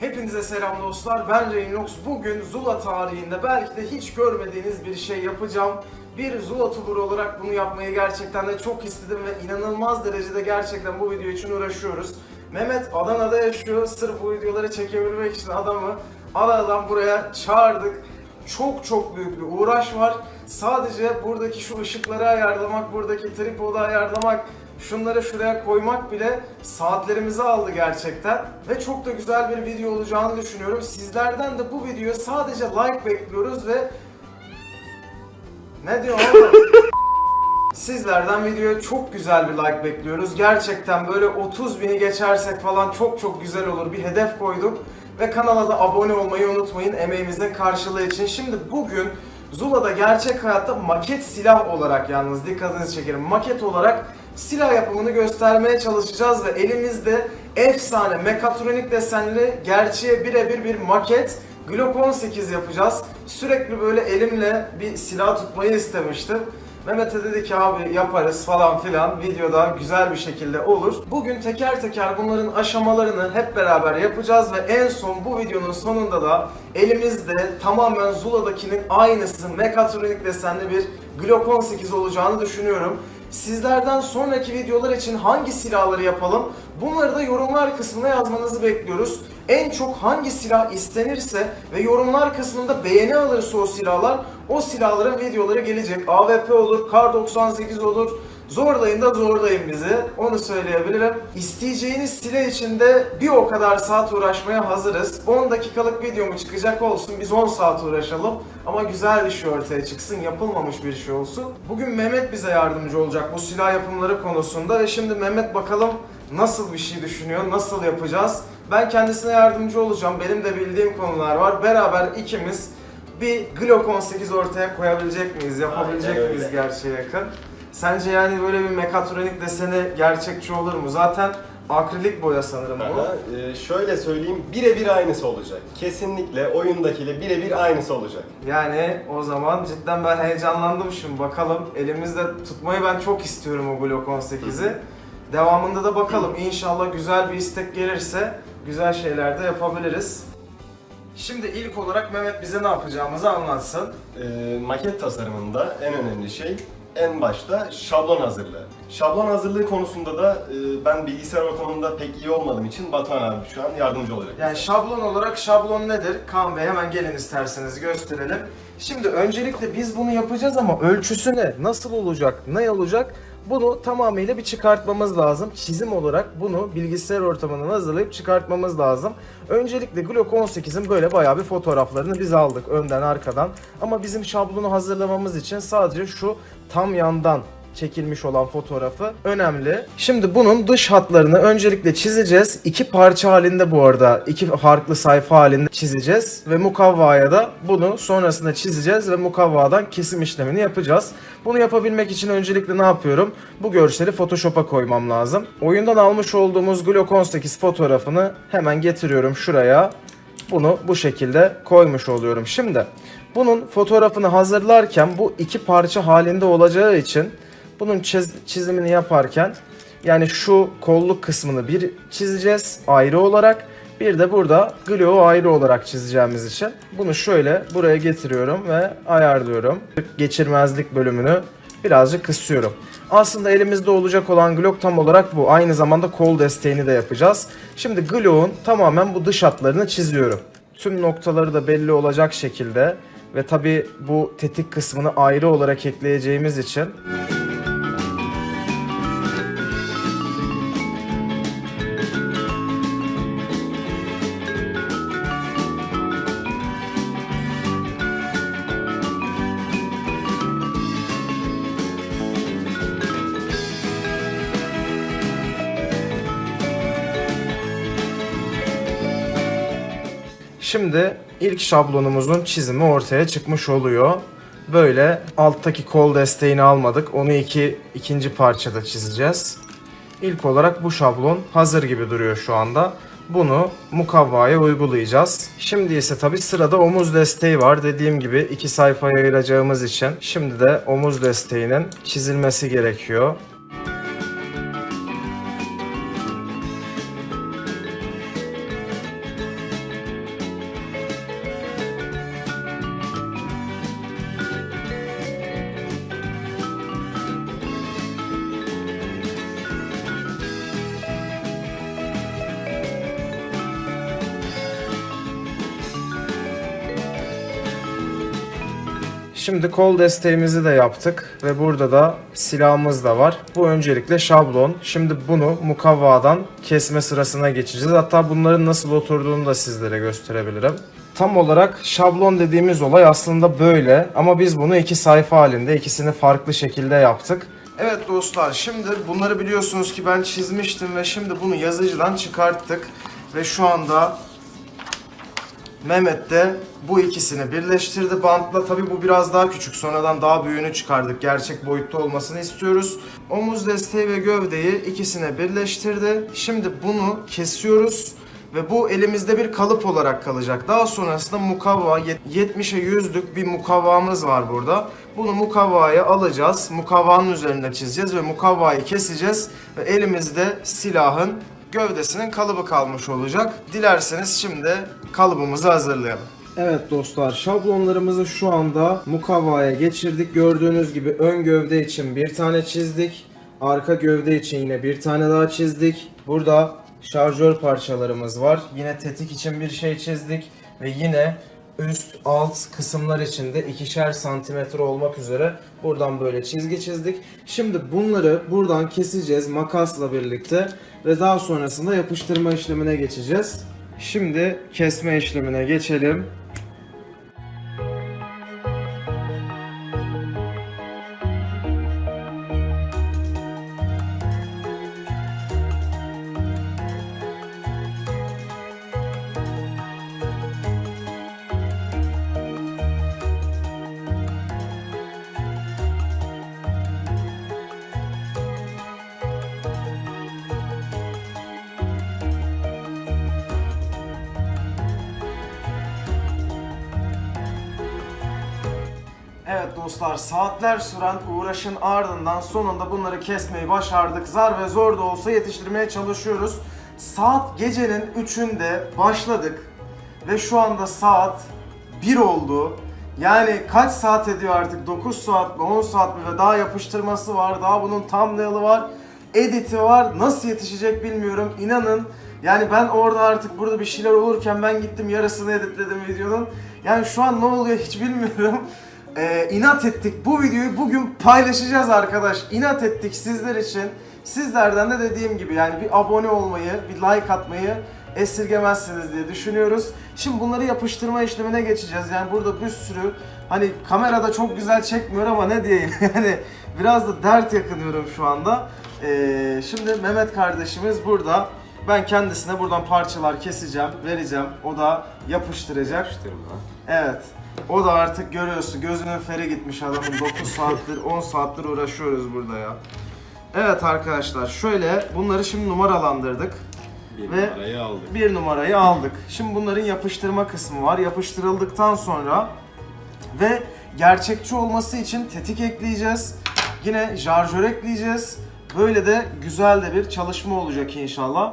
Hepinize selam dostlar. Ben Reynox. Bugün Zula tarihinde belki de hiç görmediğiniz bir şey yapacağım. Bir Zula Tour olarak bunu yapmayı gerçekten de çok istedim ve inanılmaz derecede gerçekten bu video için uğraşıyoruz. Mehmet Adana'da yaşıyor. Sırf bu videoları çekebilmek için adamı Adana'dan buraya çağırdık. Çok çok büyük bir uğraş var. Sadece buradaki şu ışıkları ayarlamak, buradaki tripodu ayarlamak, şunları şuraya koymak bile saatlerimizi aldı gerçekten. Ve çok da güzel bir video olacağını düşünüyorum. Sizlerden de bu videoya sadece like bekliyoruz ve... Ne diyor oğlum? Sizlerden videoya çok güzel bir like bekliyoruz. Gerçekten böyle 30 bini geçersek falan çok çok güzel olur. Bir hedef koyduk. Ve kanala da abone olmayı unutmayın emeğimizin karşılığı için. Şimdi bugün Zula'da gerçek hayatta maket silah olarak yalnız dikkatinizi çekerim. Maket olarak silah yapımını göstermeye çalışacağız ve elimizde efsane mekatronik desenli gerçeğe birebir bir maket Glock 18 yapacağız. Sürekli böyle elimle bir silah tutmayı istemiştim. Mehmet'e dedi ki abi yaparız falan filan videoda güzel bir şekilde olur. Bugün teker teker bunların aşamalarını hep beraber yapacağız ve en son bu videonun sonunda da elimizde tamamen Zula'dakinin aynısı mekatronik desenli bir Glock 18 olacağını düşünüyorum. Sizlerden sonraki videolar için hangi silahları yapalım? Bunları da yorumlar kısmına yazmanızı bekliyoruz. En çok hangi silah istenirse ve yorumlar kısmında beğeni alırsa o silahlar, o silahların videoları gelecek. AWP olur, Kar 98 olur. Zorlayın da zorlayın bizi. Onu söyleyebilirim. İsteyeceğiniz silah için de bir o kadar saat uğraşmaya hazırız. 10 dakikalık video mu çıkacak olsun biz 10 saat uğraşalım. Ama güzel bir şey ortaya çıksın, yapılmamış bir şey olsun. Bugün Mehmet bize yardımcı olacak bu silah yapımları konusunda ve şimdi Mehmet bakalım nasıl bir şey düşünüyor, nasıl yapacağız. Ben kendisine yardımcı olacağım. Benim de bildiğim konular var. Beraber ikimiz bir Glock 18 ortaya koyabilecek miyiz, yapabilecek Aynen öyle. miyiz gerçeğe yakın? Sence yani böyle bir mekatronik deseni gerçekçi olur mu? Zaten akrilik boya sanırım bu. Aha, e, şöyle söyleyeyim, birebir aynısı olacak. Kesinlikle oyundakiyle birebir aynısı olacak. Yani o zaman cidden ben heyecanlandım şimdi. Bakalım elimizde tutmayı ben çok istiyorum o Glock 18'i. Devamında da bakalım inşallah güzel bir istek gelirse güzel şeyler de yapabiliriz. Şimdi ilk olarak Mehmet bize ne yapacağımızı anlatsın. E, maket tasarımında en önemli şey en başta şablon hazırlığı. Şablon hazırlığı konusunda da e, ben bilgisayar ortamında pek iyi olmadığım için Batuhan abi şu an yardımcı olacak. Yani şablon olarak şablon nedir? Kaan Bey hemen gelin isterseniz gösterelim. Şimdi öncelikle biz bunu yapacağız ama ölçüsü ne? Nasıl olacak? Ne olacak? Bunu tamamıyla bir çıkartmamız lazım. Çizim olarak bunu bilgisayar ortamından hazırlayıp çıkartmamız lazım. Öncelikle Glock 18'in böyle bayağı bir fotoğraflarını biz aldık önden arkadan. Ama bizim şablonu hazırlamamız için sadece şu tam yandan çekilmiş olan fotoğrafı önemli. Şimdi bunun dış hatlarını öncelikle çizeceğiz. İki parça halinde bu arada, iki farklı sayfa halinde çizeceğiz ve mukavvaya da bunu sonrasında çizeceğiz ve mukavvadan kesim işlemini yapacağız. Bunu yapabilmek için öncelikle ne yapıyorum? Bu görseli Photoshop'a koymam lazım. Oyundan almış olduğumuz Glock 18 fotoğrafını hemen getiriyorum şuraya. Bunu bu şekilde koymuş oluyorum. Şimdi bunun fotoğrafını hazırlarken bu iki parça halinde olacağı için bunun çiz- çizimini yaparken yani şu kolluk kısmını bir çizeceğiz ayrı olarak. Bir de burada glow ayrı olarak çizeceğimiz için bunu şöyle buraya getiriyorum ve ayarlıyorum. Geçirmezlik bölümünü birazcık kısıyorum. Aslında elimizde olacak olan Glock tam olarak bu. Aynı zamanda kol desteğini de yapacağız. Şimdi Glock'un tamamen bu dış hatlarını çiziyorum. Tüm noktaları da belli olacak şekilde ve tabi bu tetik kısmını ayrı olarak ekleyeceğimiz için Şimdi ilk şablonumuzun çizimi ortaya çıkmış oluyor. Böyle alttaki kol desteğini almadık. Onu iki ikinci parçada çizeceğiz. İlk olarak bu şablon hazır gibi duruyor şu anda. Bunu mukavvaya uygulayacağız. Şimdi ise tabi sırada omuz desteği var. Dediğim gibi iki sayfaya ayıracağımız için şimdi de omuz desteğinin çizilmesi gerekiyor. Şimdi kol desteğimizi de yaptık ve burada da silahımız da var. Bu öncelikle şablon. Şimdi bunu mukavvadan kesme sırasına geçeceğiz. Hatta bunların nasıl oturduğunu da sizlere gösterebilirim. Tam olarak şablon dediğimiz olay aslında böyle ama biz bunu iki sayfa halinde ikisini farklı şekilde yaptık. Evet dostlar şimdi bunları biliyorsunuz ki ben çizmiştim ve şimdi bunu yazıcıdan çıkarttık ve şu anda Mehmet de bu ikisini birleştirdi bantla. Tabi bu biraz daha küçük. Sonradan daha büyüğünü çıkardık. Gerçek boyutta olmasını istiyoruz. Omuz desteği ve gövdeyi ikisine birleştirdi. Şimdi bunu kesiyoruz. Ve bu elimizde bir kalıp olarak kalacak. Daha sonrasında mukavva, yet- 70'e 100'lük bir mukavvamız var burada. Bunu mukavvaya alacağız. Mukavvanın üzerinde çizeceğiz ve mukavvayı keseceğiz. Ve elimizde silahın gövdesinin kalıbı kalmış olacak. Dilerseniz şimdi kalıbımızı hazırlayalım. Evet dostlar şablonlarımızı şu anda mukavvaya geçirdik. Gördüğünüz gibi ön gövde için bir tane çizdik. Arka gövde için yine bir tane daha çizdik. Burada şarjör parçalarımız var. Yine tetik için bir şey çizdik. Ve yine üst alt kısımlar için de ikişer santimetre olmak üzere buradan böyle çizgi çizdik. Şimdi bunları buradan keseceğiz makasla birlikte ve daha sonrasında yapıştırma işlemine geçeceğiz. Şimdi kesme işlemine geçelim. Dostlar saatler süren uğraşın ardından sonunda bunları kesmeyi başardık. Zar ve zor da olsa yetiştirmeye çalışıyoruz. Saat gecenin 3'ünde başladık ve şu anda saat 1 oldu. Yani kaç saat ediyor artık? 9 saat mi 10 saat mi ve daha yapıştırması var. Daha bunun thumbnail'ı var. Editi var. Nasıl yetişecek bilmiyorum. İnanın yani ben orada artık burada bir şeyler olurken ben gittim yarısını editledim videonun. Yani şu an ne oluyor hiç bilmiyorum. Ee, inat ettik. Bu videoyu bugün paylaşacağız arkadaş. İnat ettik sizler için. Sizlerden de dediğim gibi yani bir abone olmayı, bir like atmayı esirgemezsiniz diye düşünüyoruz. Şimdi bunları yapıştırma işlemine geçeceğiz. Yani burada bir sürü hani kamerada çok güzel çekmiyor ama ne diyeyim yani biraz da dert yakınıyorum şu anda. Ee, şimdi Mehmet kardeşimiz burada. Ben kendisine buradan parçalar keseceğim, vereceğim. O da yapıştıracak. Evet. O da artık görüyorsun gözünün feri gitmiş adamın 9 saattir 10 saattir uğraşıyoruz burada ya. Evet arkadaşlar şöyle bunları şimdi numaralandırdık. Bir Ve- numarayı aldık. Bir numarayı aldık. Şimdi bunların yapıştırma kısmı var. Yapıştırıldıktan sonra ve gerçekçi olması için tetik ekleyeceğiz. Yine şarjör ekleyeceğiz. Böyle de güzel de bir çalışma olacak inşallah.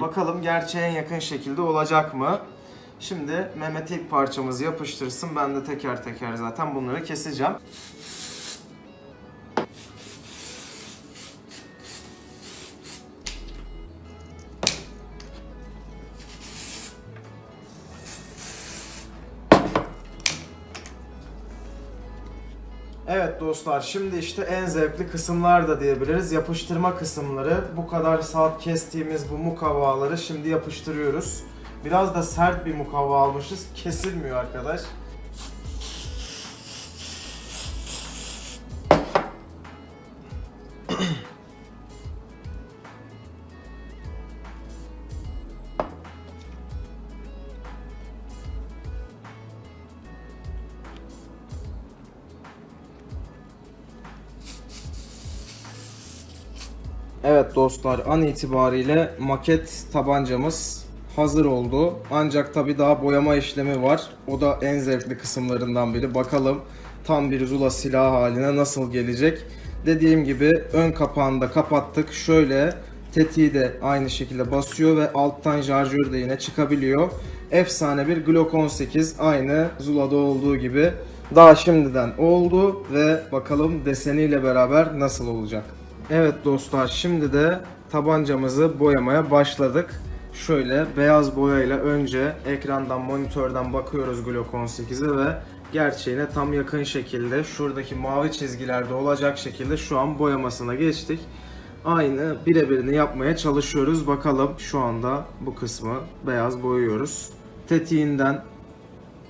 Bakalım gerçeğe en yakın şekilde olacak mı? Şimdi Mehmet ilk parçamızı yapıştırsın. Ben de teker teker zaten bunları keseceğim. Evet dostlar şimdi işte en zevkli kısımlar da diyebiliriz. Yapıştırma kısımları. Bu kadar saat kestiğimiz bu mukavvaları şimdi yapıştırıyoruz. Biraz da sert bir mukavva almışız. Kesilmiyor arkadaş. Evet dostlar an itibariyle maket tabancamız hazır oldu. Ancak tabi daha boyama işlemi var. O da en zevkli kısımlarından biri. Bakalım tam bir Zula silah haline nasıl gelecek. Dediğim gibi ön kapağını da kapattık. Şöyle tetiği de aynı şekilde basıyor ve alttan şarjör de yine çıkabiliyor. Efsane bir Glock 18 aynı Zula'da olduğu gibi daha şimdiden oldu ve bakalım deseniyle beraber nasıl olacak. Evet dostlar şimdi de tabancamızı boyamaya başladık. Şöyle beyaz boyayla önce ekrandan monitörden bakıyoruz Glock 18'e ve gerçeğine tam yakın şekilde şuradaki mavi çizgilerde olacak şekilde şu an boyamasına geçtik. Aynı birebirini yapmaya çalışıyoruz. Bakalım şu anda bu kısmı beyaz boyuyoruz. Tetiğinden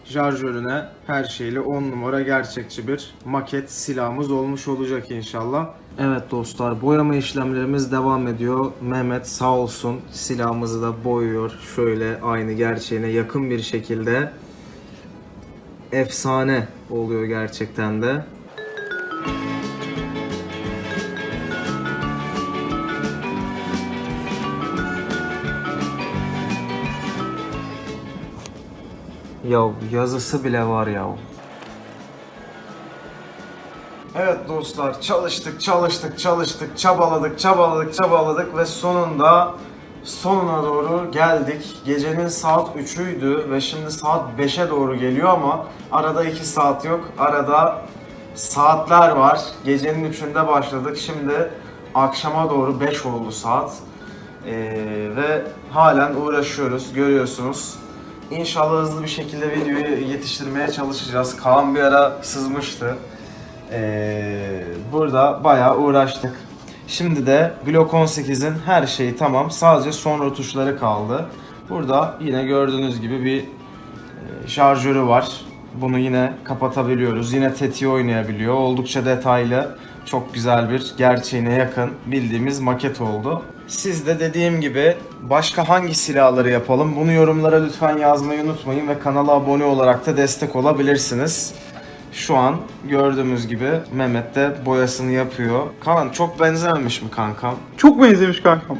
şarjörüne her şeyle 10 numara gerçekçi bir maket silahımız olmuş olacak inşallah. Evet dostlar boyama işlemlerimiz devam ediyor. Mehmet sağ olsun silahımızı da boyuyor. Şöyle aynı gerçeğine yakın bir şekilde. Efsane oluyor gerçekten de. Ya yazısı bile var ya. Evet dostlar çalıştık çalıştık çalıştık çabaladık çabaladık çabaladık ve sonunda sonuna doğru geldik. Gecenin saat 3'üydü ve şimdi saat 5'e doğru geliyor ama arada 2 saat yok. Arada saatler var. Gecenin 3'ünde başladık. Şimdi akşama doğru 5 oldu saat. Ee, ve halen uğraşıyoruz görüyorsunuz. İnşallah hızlı bir şekilde videoyu yetiştirmeye çalışacağız. Kaan bir ara sızmıştı. Ee, burada bayağı uğraştık. Şimdi de Glock 18'in her şeyi tamam. Sadece son rötuşları kaldı. Burada yine gördüğünüz gibi bir e, şarjörü var. Bunu yine kapatabiliyoruz. Yine tetiği oynayabiliyor. Oldukça detaylı. Çok güzel bir gerçeğine yakın bildiğimiz maket oldu. Siz de dediğim gibi başka hangi silahları yapalım bunu yorumlara lütfen yazmayı unutmayın ve kanala abone olarak da destek olabilirsiniz. Şu an gördüğümüz gibi Mehmet de boyasını yapıyor. Kaan çok benzememiş mi kankam? Çok benzemiş kankam.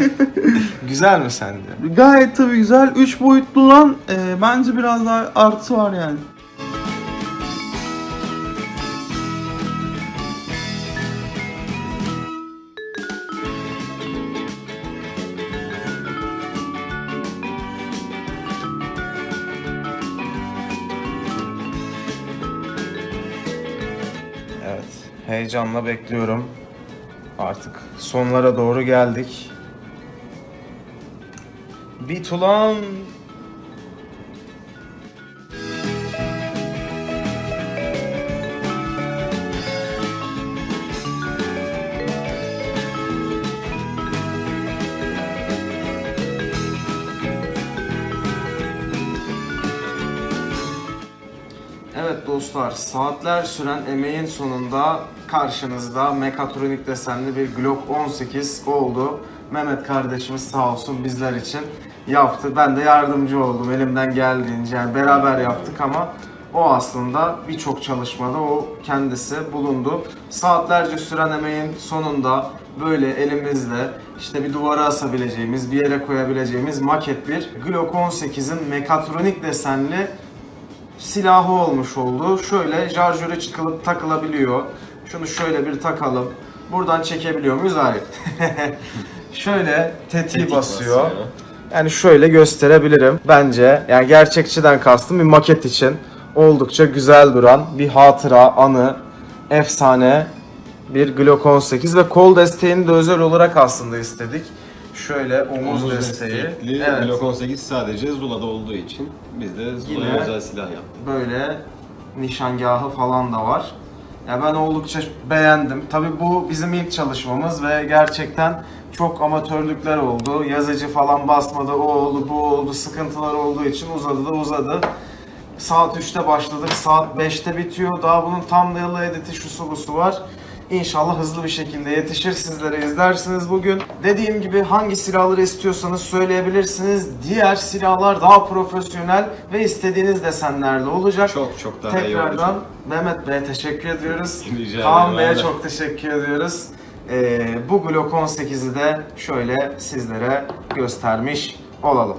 Güzel mi sence? Gayet tabii güzel. 3 boyutlu lan e, bence biraz daha artısı var yani. Heyecanla bekliyorum. Artık sonlara doğru geldik. Bit dostlar, saatler süren emeğin sonunda karşınızda mekatronik desenli bir Glock 18 oldu. Mehmet kardeşimiz sağ olsun bizler için yaptı. Ben de yardımcı oldum elimden geldiğince. Yani beraber yaptık ama o aslında birçok çalışmada o kendisi bulundu. Saatlerce süren emeğin sonunda böyle elimizle işte bir duvara asabileceğimiz, bir yere koyabileceğimiz maket bir Glock 18'in mekatronik desenli silahı olmuş oldu. Şöyle şarjöre çıkılıp takılabiliyor. Şunu şöyle bir takalım. Buradan çekebiliyor muyuz? Hayır. şöyle tetiği Tetik basıyor. basıyor. Yani şöyle gösterebilirim. Bence yani gerçekçiden kastım bir maket için oldukça güzel duran bir hatıra, anı, efsane bir Glock 18 ve kol desteğini de özel olarak aslında istedik. Şöyle omuz, Omuz desteği. destekli Evet. Glock 18 sadece Zula'da olduğu için biz de Zula'ya Yine- özel silah yaptık. böyle nişangahı falan da var. Ya ben oldukça beğendim. Tabii bu bizim ilk çalışmamız ve gerçekten çok amatörlükler oldu. Yazıcı falan basmadı, o oldu, bu oldu, sıkıntılar olduğu için uzadı da uzadı. Saat 3'te başladık, saat 5'te bitiyor. Daha bunun tam dayalı editi, şusu busu var. İnşallah hızlı bir şekilde yetişir. Sizlere izlersiniz bugün. Dediğim gibi hangi silahları istiyorsanız söyleyebilirsiniz. Diğer silahlar daha profesyonel ve istediğiniz desenlerle olacak. Çok çok daha iyi Tekrardan olacak. Mehmet Bey'e teşekkür ediyoruz. Rica Kaan Bey'e çok teşekkür ediyoruz. Ee, bu Glock 18'i de şöyle sizlere göstermiş olalım.